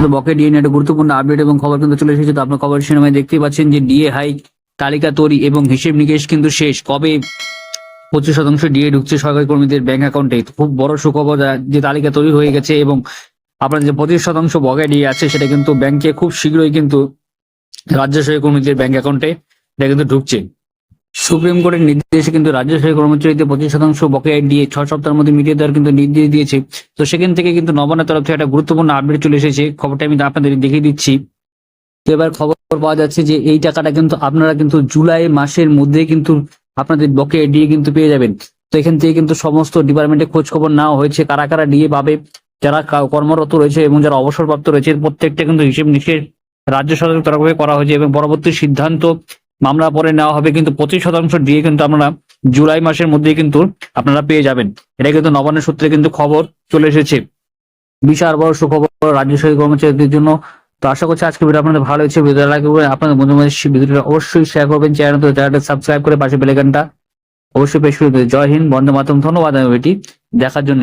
কিন্তু বকে ডিএ নিয়ে একটা গুরুত্বপূর্ণ আপডেট এবং খবর কিন্তু চলে এসেছে। তো আপনার খবর সিনেমায় দেখতেই পাচ্ছেন যে ডিএ হাইক তালিকা তৈরি এবং হিসেব নিকেশ কিন্তু শেষ। কবে পঁচিশ শতাংশ ডিএ ঢুকছে সরকারি কর্মীদের ব্যাংক অ্যাকাউন্টে খুব বড় সুখবর যে তালিকা তৈরি হয়ে গেছে এবং আপনার যে পঁচিশ শতাংশ বকেয়া ডিএ আছে, সেটা কিন্তু ব্যাংকে খুব শীঘ্রই কিন্তু রাজ্য সরকারি কর্মীদের ব্যাংক অ্যাকাউন্টে এটা কিন্তু ঢুকছে। সুপ্রিম কোর্টের নির্দেশে কিন্তু রাজ্য সরকারি কর্মচারীদের পঁচিশ শতাংশ বকেয়া দিয়ে ছয় সপ্তাহের মধ্যে মিটিয়ে দেওয়ার কিন্তু নির্দেশ দিয়েছে। তো সেখান থেকে কিন্তু নবান্নের তরফ থেকে একটা গুরুত্বপূর্ণ আপডেট চলে এসেছে। খবরটা আমি আপনাদের দেখিয়ে দিচ্ছি। তো এবার খবর পাওয়া যাচ্ছে যে এই টাকাটা কিন্তু আপনারা কিন্তু জুলাই মাসের মধ্যে কিন্তু আপনাদের বকেয়া ডিএ কিন্তু পেয়ে যাবেন। তো এখান থেকে কিন্তু সমস্ত ডিপার্টমেন্টে খোঁজ খবর নেওয়া হয়েছে, কারা কারা ডিএ পাবে, যারা কর্মরত রয়েছে এবং যারা অবসরপ্রাপ্ত রয়েছে প্রত্যেকটা কিন্তু হিসেব নিকেশ রাজ্য সরকারের তরফে করা হয়েছে এবং পরবর্তী সিদ্ধান্ত মামলা পরে নেওয়া হবে কিন্তু পঁচিশ শতাংশ ডিএ কিন্তু আপনারা জুলাই মাসের মধ্যেই কিন্তু আপনারা পেয়ে যাবেন। এটা কিন্তু নবান্নের সূত্রে কিন্তু খবর চলে এসেছে। বিশাল বড় সুখবর রাজ্য সরকারি কর্মচারীদের জন্য। তো আশা করছি আজকে ভিডিও আপনাদের ভালো হয়েছে ভিডিও লাগবে আপনাদের বন্ধু বান্ধব ভিডিওটা অবশ্যই শেয়ার করবেন। চ্যানেল চ্যানেলটা সাবস্ক্রাইব করে পাশে বেলাইকানটা অবশ্যই পেশ করে। জয় হিন্দ, বন্দে মাতরম। ধন্যবাদ আমি এটি দেখার জন্য।